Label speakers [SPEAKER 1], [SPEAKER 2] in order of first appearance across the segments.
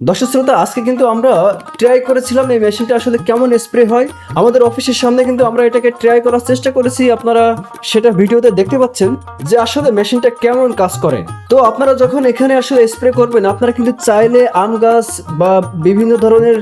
[SPEAKER 1] দর্শক শ্রোতা, আজকে কিন্তু আমরা ট্রাই করেছিলাম এই মেশিনটা আসলে কেমন স্প্রে হয়। আমাদের অফিসের সামনে কিন্তু আমরা এটাকে ট্রাই করার চেষ্টা করেছি। আপনারা সেটা ভিডিওতে দেখতে পাচ্ছেন যে আসলে মেশিনটা কেমন কাজ করে। তো আপনারা যখন এখানে আসলে স্প্রে করবেন, আপনারা কিন্তু চাইলে আম গাছ বা বিভিন্ন ধরনের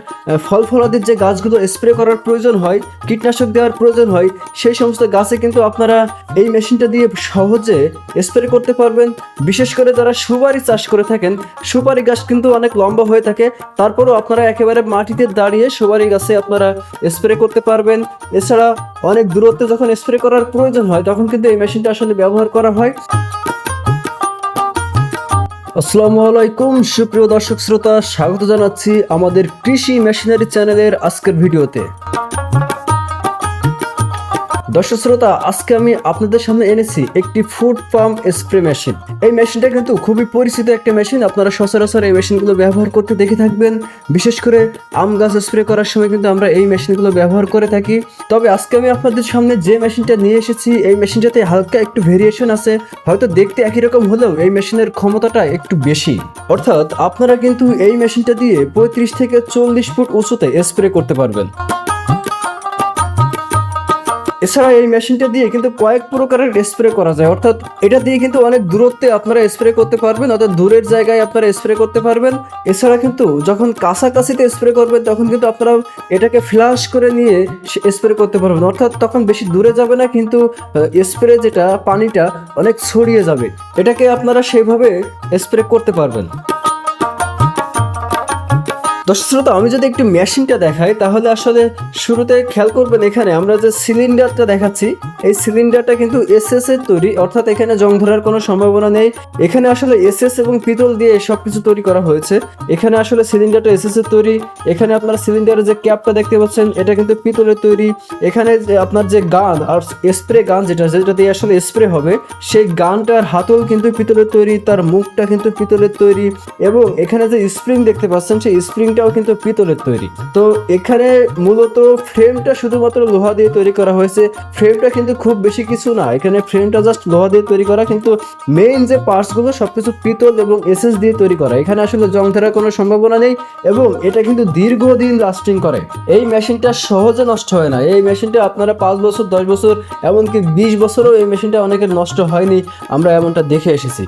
[SPEAKER 1] ফল ফলাদির যে গাছগুলো স্প্রে করার প্রয়োজন হয়, কীটনাশক দেওয়ার প্রয়োজন হয়, সেই সমস্ত গাছে কিন্তু আপনারা এই মেশিনটা দিয়ে সহজে স্প্রে করতে পারবেন। বিশেষ করে যারা সুপারি চাষ করে থাকেন, সুপারি গাছ কিন্তু অনেক লম্বা হয়ে থাকে। তারপরও আপনারা একেবারে মাটিতে দাঁড়িয়ে সবারই গাছে আপনারা স্প্রে করতে পারবেন। এছাড়া অনেক দূরত্বে যখন স্প্রে করার প্রয়োজন হয়, তখন কিন্তু এই মেশিনটা আসলে ব্যবহার করা হয়। আসসালামু আলাইকুম, সুপ্রিয় দর্শক শ্রোতা, স্বাগত জানাচ্ছি আমাদের কৃষি মেশিনারি চ্যানেলের আজকের ভিডিওতে। দর্শক শ্রোতা, আজকে আমি আপনাদের সামনে এনেছি একটি ফুড পাম্প স্প্রে মেশিন। এই মেশিনটা কিন্তু খুবই পরিচিত একটা মেশিন। আপনারা সচরাচর এই মেশিনগুলো ব্যবহার করতে দেখে থাকবেন। বিশেষ করে আম গাছ স্প্রে করার সময় কিন্তু আমরা এই মেশিনগুলো ব্যবহার করে থাকি। তবে আজকে আমি আপনাদের সামনে যে মেশিনটা নিয়ে এসেছি, এই মেশিনটাতে হালকা একটু ভেরিয়েশন আছে। হয়তো দেখতে একই রকম হলেও এই মেশিনের ক্ষমতাটা একটু বেশি। অর্থাৎ আপনারা কিন্তু এই মেশিনটা দিয়ে পঁয়ত্রিশ থেকে চল্লিশ ফুট উঁচুতে স্প্রে করতে পারবেন। এছাড়া এই মেশিনটা দিয়ে কিন্তু কয়েক প্রকারের স্প্রে করা যায়। অর্থাৎ এটা দিয়ে কিন্তু অনেক দূরত্বে আপনারা স্প্রে করতে পারবেন, অর্থাৎ দূরের জায়গায় আপনারা স্প্রে করতে পারবেন। এছাড়া কিন্তু যখন কাছাকাছিতে স্প্রে করবেন, তখন কিন্তু আপনারা এটাকে ফ্লাশ করে নিয়ে স্প্রে করতে পারবেন। অর্থাৎ তখন বেশি দূরে যাবে না, কিন্তু স্প্রে যেটা, পানিটা অনেক ছড়িয়ে যাবে। এটাকে আপনারা সেইভাবে স্প্রে করতে পারবেন। দর্শক শ্রোতা, আমি যদি একটু মেশিনটা দেখাই, তাহলে আসলে শুরুতে খেয়াল করবেন এখানে আমরা যে সিলিন্ডারটা দেখাচ্ছি, এই সিলিন্ডারটা কিন্তু এসএস এর তৈরি, অর্থাৎ এখানে জং ধরার কোনো সম্ভাবনা নেই। এখানে আসলে এসএস এবং পিতল দিয়ে সব কিছু তৈরি করা হয়েছে। এখানে আসলে সিলিন্ডারটা এসএস এর তৈরি। এখানে আপনার সিলিন্ডারের যে ক্যাপটা দেখতে পাচ্ছেন, এটা কিন্তু পিতলের তৈরি। এখানে আপনার যে গান, আর স্প্রে গান যেটা যেটা দিয়ে আসলে স্প্রে হবে, সেই গানটার হাতল কিন্তু পিতলের তৈরি, তার মুখটা কিন্তু পিতলের তৈরি। এবং এখানে যে স্প্রিং দেখতে পাচ্ছেন, সেই স্প্রিংটাও কিন্তু পিতলের তৈরি। তো এখানে মূলত ফ্রেমটা শুধুমাত্র লোহা দিয়ে তৈরি করা হয়েছে। ফ্রেমটা কিন্তু খুব বেশি কিছু না। এখানে ফ্রেমটা জাস্ট লোহা দিয়ে তৈরি করা, কিন্তু মেইন যে পার্টসগুলো সবকিছু পিতল এবং এসএস দিয়ে তৈরি করা। এখানে আসলে জং ধরার কোনো সম্ভাবনা নেই এবং এটা কিন্তু দীর্ঘদিন লাস্টিং করে। এই মেশিনটা সহজে নষ্ট হয় না। এই মেশিনটা আপনারা পাঁচ বছর, দশ বছর, এমনকি বিশ বছরও এই মেশিনটা অনেকের নষ্ট হয়নি। আমরা এমনটা দেখে এসেছি।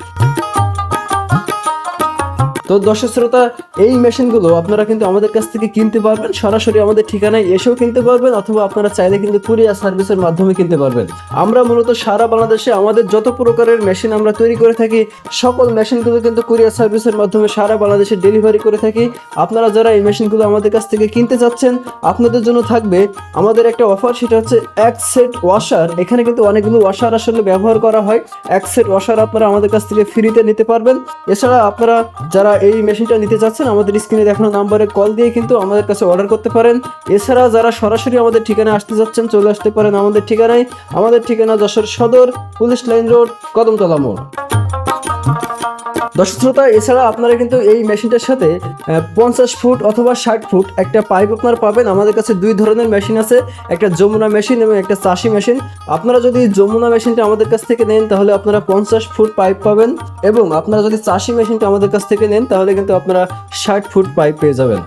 [SPEAKER 1] তো দর্শক শ্রোতা, এই মেশিনগুলো আপনারা কিন্তু আমাদের কাছ থেকে কিনতে পারবেন, সরাসরি আমাদের ঠিকানায় এসেও কিনতে পারবেন অথবা আপনারা চাইলে কিন্তু কুরিয়ার সার্ভিসের মাধ্যমে কিনতে পারবেন। আমরা মূলত সারা বাংলাদেশে আমাদের যত প্রকারের মেশিন আমরা তৈরি করে থাকি, সকল মেশিনগুলো কিন্তু কুরিয়ার সার্ভিসের মাধ্যমে সারা বাংলাদেশে ডেলিভারি করে থাকি। আপনারা যারা এই মেশিনগুলো আমাদের কাছ থেকে কিনতে চাচ্ছেন, আপনাদের জন্য থাকবে আমাদের একটা অফার, সেটা হচ্ছে এক সেট ওয়াশার। এখানে কিন্তু অনেকগুলো ওয়াশার আসলে ব্যবহার করা হয়। এক সেট ওয়াশার আপনারা আমাদের কাছ থেকে ফ্রিতে নিতে পারবেন। এছাড়া আপনারা যারা এই মেশিনটা নিতে চাচ্ছেন, আমাদের স্ক্রিনে দেখানো নাম্বারে কল দিয়ে কিন্তু আমাদের কাছে অর্ডার করতে পারেন। এছাড়া যারা সরাসরি আমাদের ঠিকানায় আসতে যাচ্ছেন, চলে আসতে পারেন আমাদের ঠিকানায়। আমাদের ঠিকানা যশোর সদর, পুলিশ লাইন রোড, কদমতলা মোড়। দর্শক শ্রোতা এছাড়া আপনারা কিন্তু এই মেশিনটার সাথে পঞ্চাশ ফুট অথবা ষাট ফুট একটা পাইপ আপনারা পাবেন। আমাদের কাছে দুই ধরনের মেশিন আছে, একটা যমুনা মেশিন এবং একটা চাষি মেশিন। আপনারা যদি যমুনা মেশিনটা আমাদের কাছ থেকে নেন, তাহলে আপনারা পঞ্চাশ ফুট পাইপ পাবেন এবং আপনারা যদি চাষি মেশিনটা আমাদের কাছ থেকে নেন, তাহলে কিন্তু আপনারা ষাট ফুট পাইপ পেয়ে যাবেন।